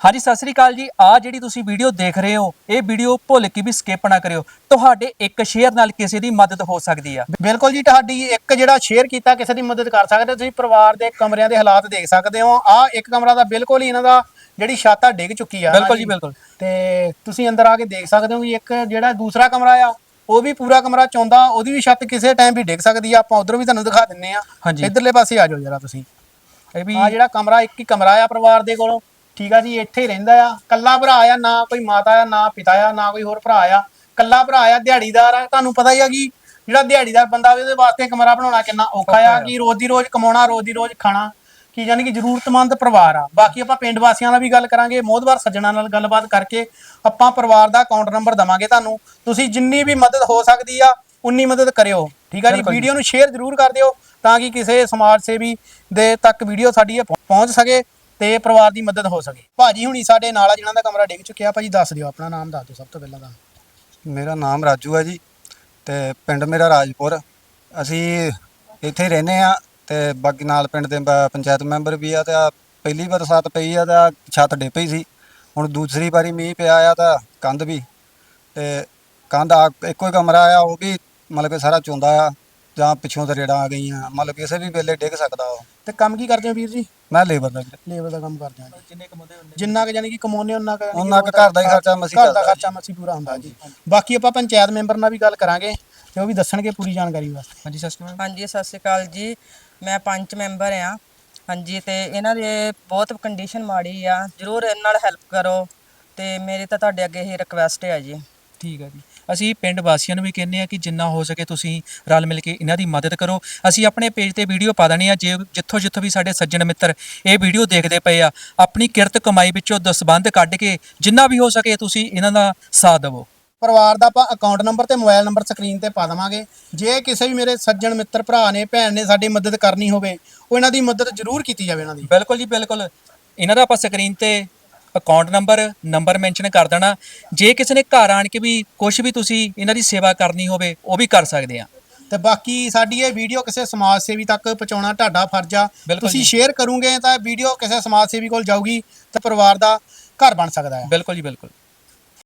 ਹਾਂਜੀ ਸਤਿ ਸ੍ਰੀ ਅਕਾਲ ਜੀ। ਆ ਜਿਹੜੀ ਤੁਸੀਂ ਵੀਡੀਓ ਦੇਖ ਰਹੇ ਹੋ ਇਹ ਵੀਡੀਓ ਭੁੱਲ ਕੇ ਵੀ ਸਕਿਪ ਨਾ ਕਰਿਓ। ਤੁਹਾਡੇ ਇੱਕ ਸ਼ੇਅਰ ਨਾਲ ਕਿਸੇ ਦੀ ਮਦਦ ਹੋ ਸਕਦੀ ਆ। ਬਿਲਕੁਲ ਜੀ ਤੁਹਾਡੀ ਇੱਕ ਜਿਹੜਾ ਸ਼ੇਅਰ ਕੀਤਾ ਕਿਸੇ ਦੀ ਮਦਦ ਕਰ ਸਕਦੇ ਹੋ। ਤੁਸੀਂ ਪਰਿਵਾਰ ਦੇ ਕਮਰਿਆਂ ਦੇ ਹਾਲਾਤ ਦੇਖ ਸਕਦੇ ਹੋ। ਆ ਇੱਕ ਕਮਰਾ ਦਾ ਬਿਲਕੁਲ ਹੀ ਇਹਨਾਂ ਦਾ ਜਿਹੜੀ ਛੱਤ ਆ ਡਿੱਗ ਚੁੱਕੀ ਆ। ਬਿਲਕੁਲ ਜੀ, ਬਿਲਕੁਲ। ਤੇ ਤੁਸੀਂ ਅੰਦਰ ਆ ਕੇ ਦੇਖ ਸਕਦੇ ਹੋ ਵੀ ਇੱਕ ਜਿਹੜਾ ਦੂਸਰਾ ਕਮਰਾ ਆ ਉਹ ਵੀ ਪੂਰਾ ਕਮਰਾ ਚੌਂਦਾ ਉਹਦੀ ਵੀ ਛੱਤ ਕਿਸੇ ਟਾਈਮ ਵੀ ਡਿੱਗ ਸਕਦੀ ਆ। ਆਪਾਂ ਉਧਰੋਂ ਵੀ ਤੁਹਾਨੂੰ ਦਿਖਾ ਦਿੰਨੇ ਆ। ਇਧਰਲੇ ਪਾਸੇ ਆ ਜਾਓ ਜਰਾ ਤੁਸੀਂ। ਇਹ ਵੀ ਆ ਜਿਹੜਾ ਕਮਰਾ ਇੱਕ ਹੀ ਕਮਰਾ ਆ ਪਰਿਵਾਰ ਦੇ ਕੋਲੋਂ। ਠੀਕ ਆ ਜੀ ਇੱਥੇ ਹੀ ਰਹਿੰਦਾ ਆ। ਕੱਲਾ ਭਰਾ ਆ ਨਾ ਕੋਈ ਮਾਤਾ ਆ ਨਾ ਪਿਤਾ ਆ ਨਾ ਕੋਈ ਹੋਰ ਭਰਾ ਆ। ਕੱਲਾ ਭਰਾ ਆ ਦਿਹਾੜੀਦਾਰ ਆ। ਤੁਹਾਨੂੰ ਪਤਾ ਹੀ ਆ ਕਿ ਜਿਹੜਾ ਦਿਹਾੜੀਦਾਰ ਬੰਦਾ ਹੋਵੇ ਉਹਦੇ ਵਾਸਤੇ ਕਮਰਾ ਬਣਾਉਣਾ ਕਿੰਨਾ ਔਖਾ ਆ ਕਿ ਰੋਜ਼ ਦੀ ਰੋਜ਼ ਕਮਾਉਣਾ ਰੋਜ਼ ਦੀ ਰੋਜ਼ ਖਾਣਾ। ਕੀ ਯਾਨੀ ਕਿ ਜ਼ਰੂਰਤਮੰਦ ਪਰਿਵਾਰ ਆ। ਬਾਕੀ ਆਪਾਂ ਪਿੰਡ ਵਾਸੀਆਂ ਨਾਲ ਵੀ ਗੱਲ ਕਰਾਂਗੇ ਮੋਹਦਵਾਰ ਸੱਜਣਾ ਨਾਲ ਗੱਲਬਾਤ ਕਰਕੇ ਆਪਾਂ ਪਰਿਵਾਰ ਦਾ ਅਕਾਊਂਟ ਨੰਬਰ ਦਵਾਂਗੇ ਤੁਹਾਨੂੰ। ਤੁਸੀਂ ਜਿੰਨੀ ਵੀ ਮਦਦ ਹੋ ਸਕਦੀ ਆ ਉਨੀ ਮਦਦ ਕਰਿਓ। ਠੀਕ ਆ ਜੀ। ਵੀਡੀਓ ਨੂੰ ਸ਼ੇਅਰ ਜ਼ਰੂਰ ਕਰ ਦਿਓ ਤਾਂ ਕਿ ਕਿਸੇ ਸਮਾਜ ਸੇਵੀ ਦੇ ਤੱਕ ਵੀਡੀਓ ਸਾਡੀ ਇਹ ਪਹੁੰ- ਪਹੁੰਚ ਸਕੇ। ਤੇ ਪਰਿਵਾਰ ਦੀ ਮਦਦ ਹੋ ਸਕੇ। ਭਾਜੀ ਹੁਣੀ ਸਾਡੇ ਨਾਲ ਆ, ਜਿਨ੍ਹਾਂ ਦਾ ਕਮਰਾ ਡਿੱਗ ਚੁੱਕਿਆ, ਭਾਜੀ ਦੱਸ ਦਿਓ, ਆਪਣਾ ਨਾਮ ਦੱਸ ਦਿਓ ਸਭ ਤੋਂ ਪਹਿਲਾਂ ਤਾਂ। ਮੇਰਾ ਨਾਮ ਰਾਜੂ ਹੈ ਜੀ, ਤੇ ਪਿੰਡ ਮੇਰਾ ਰਾਜਪੁਰ। ਅਸੀਂ ਇੱਥੇ ਰਹਿੰਦੇ ਆ ਤੇ ਬਾਕੀ ਨਾਲ ਪਿੰਡ ਦੇ ਪ- ਪੰਚਾਇਤ ਮੈਂਬਰ ਵੀ ਆ ਤੇ ਆਹ ਪਹਿਲੀ ਬਰਸਾਤ ਪਈ ਆ ਤਾਂ ਛੱਤ ਡੇ ਪਈ ਸੀ। ਹੁਣ ਦੂਸਰੀ ਵਾਰੀ ਮੀਂਹ ਪਿਆ ਆ ਤਾਂ ਕੰਧ ਵੀ, ਤੇ ਕੰਧ ਆ, ਇੱਕੋ ਹੀ ਕਮਰਾ ਆ, ਉਹ ਵੀ ਮਤਲਬ ਕਿ ਸਾਰਾ ਚੁੰਦਾ ਆ। ਜਾਂ ਪਿੱਛੋਂ ਤਰੇੜਾਂ ਆ ਗਈਆਂ ਮਤਲਬ ਕਿਸੇ ਵੀ ਵੇਲੇ ਡਿੱਗ ਸਕਦਾ ਉਹ। ਤੇ ਕੰਮ ਕੀ ਕਰਦੇ ਹੋ ਵੀਰ ਜੀ? ਮੈਂ ਲੇਬਰ ਦਾ ਵੀਰੇ। ਲੇਬਰ ਦਾ ਕੰਮ ਕਰਦੇ ਹਾਂ ਜੀ। ਜਿੰਨੇ ਕਮਾਉਂਦੇ ਜਿੰਨਾ ਕਿ ਯਾਨੀ ਕਿ ਕਮਾਉਂਦੇ ਉਹਨਾਂ ਕੁ ਯਾਨੀ ਉਹਨਾਂ ਕੁ ਘਰ ਦਾ ਹੀ ਖਰਚਾ ਮਸੀਂ ਘਰ ਦਾ ਚੱਲਦਾ ਖਰਚਾ ਮਸੀ ਪੂਰਾ ਹੁੰਦਾ ਜੀ। ਬਾਕੀ ਆਪਾਂ ਪੰਚਾਇਤ ਮੈਂਬਰ ਨਾਲ ਵੀ ਗੱਲ ਕਰਾਂਗੇ ਤੇ ਉਹ ਵੀ ਦੱਸਣਗੇ ਪੂਰੀ ਜਾਣਕਾਰੀ ਵਾਸਤੇ। ਹਾਂਜੀ ਸਤਿ ਸ੍ਰੀ ਅਕਾਲ। ਹਾਂਜੀ ਸਤਿ ਸ਼੍ਰੀ ਅਕਾਲ ਜੀ। ਮੈਂ ਪੰਚ ਮੈਂਬਰ ਆ ਹਾਂਜੀ ਤੇ ਇਹਨਾਂ ਦੇ ਬਹੁਤ ਕੰਡੀਸ਼ਨ ਮਾੜੀ ਆ। ਜਰੂਰ ਇਹਨਾਂ ਨਾਲ ਹੈਲਪ ਕਰੋ। ਤੇ ਮੇਰੀ ਤਾਂ ਤੁਹਾਡੇ ਅੱਗੇ ਇਹ ਰਿਕਵੈਸਟ ਹੈ ਜੀ। ਠੀਕ ਹੈ ਜੀ। ਅਸੀਂ ਪਿੰਡ ਵਾਸੀਆਂ ਨੂੰ ਵੀ ਕਹਿੰਦੇ ਆ ਕਿ ਜਿੰਨਾ ਹੋ ਸਕੇ ਤੁਸੀਂ ਰਲ ਮਿਲ ਕੇ ਇਹਨਾਂ ਦੀ ਮਦਦ ਕਰੋ। ਅਸੀਂ ਆਪਣੇ ਪੇਜ ਤੇ ਵੀਡੀਓ ਪਾ ਦੇਣੀ ਆ ਜੇ ਜਿੱਥੋਂ ਜਿੱਥੋਂ ਵੀ ਸਾਡੇ ਸੱਜਣ ਮਿੱਤਰ ਇਹ ਵੀਡੀਓ ਦੇਖਦੇ ਪਏ ਆ ਆਪਣੀ ਕਿਰਤ ਕਮਾਈ ਵਿੱਚੋਂ ਦਸਬੰਧ ਕੱਢ ਕੇ ਜਿੰਨਾ ਵੀ ਹੋ ਸਕੇ ਤੁਸੀਂ ਇਹਨਾਂ ਦਾ ਸਾਥ ਦਿਵੋ। ਪਰਿਵਾਰ ਦਾ ਆਪਾਂ ਅਕਾਊਂਟ ਨੰਬਰ ਤੇ ਮੋਬਾਈਲ ਨੰਬਰ ਸਕਰੀਨ ਤੇ ਪਾ ਦੇਵਾਂਗੇ। ਜੇ ਕਿਸੇ ਵੀ ਮੇਰੇ ਸੱਜਣ ਮਿੱਤਰ ਭਰਾ ਨੇ ਭੈਣ ਨੇ ਸਾਡੀ ਮਦਦ ਕਰਨੀ ਹੋਵੇ ਉਹ ਇਹਨਾਂ ਦੀ ਮਦਦ ਜ਼ਰੂਰ ਕੀਤੀ ਜਾਵੇ ਇਹਨਾਂ ਦੀ। ਬਿਲਕੁਲ ਜੀ ਬਿਲਕੁਲ। ਇਹਨਾਂ ਦਾ ਆਪਾਂ ਸਕਰੀਨ ਤੇ ਅਕਾਊਂਟ ਨੰਬਰ ਨੰਬਰ ਮੈਂਸ਼ਨ ਕਰ ਦੇਣਾ। ਜੇ ਕਿਸੇ ਨੇ ਘਰ ਆਣ ਕੇ ਵੀ ਕੁਝ ਵੀ ਤੁਸੀਂ ਇਹਨਾਂ ਦੀ ਸੇਵਾ ਕਰਨੀ ਹੋਵੇ ਉਹ ਵੀ ਕਰ ਸਕਦੇ ਆ। ਤੇ ਬਾਕੀ ਸਾਡੀ ਇਹ ਵੀਡੀਓ ਕਿਸੇ ਸਮਾਜ ਸੇਵੀ ਤੱਕ ਪਹੁੰਚਾਉਣਾ ਤੁਹਾਡਾ ਫਰਜ਼ ਆ। ਬਿਲਕੁਲ ਤੁਸੀਂ ਜੀ। ਸ਼ੇਅਰ ਕਰੋਗੇ ਤਾਂ ਵੀਡੀਓ ਕਿਸੇ ਸਮਾਜ ਸੇਵੀ ਕੋਲ ਜਾਊਗੀ ਤਾਂ ਪਰਿਵਾਰ ਦਾ ਘਰ ਬਣ ਸਕਦਾ ਹੈ। ਬਿਲਕੁਲ ਜੀ ਬਿਲਕੁਲ।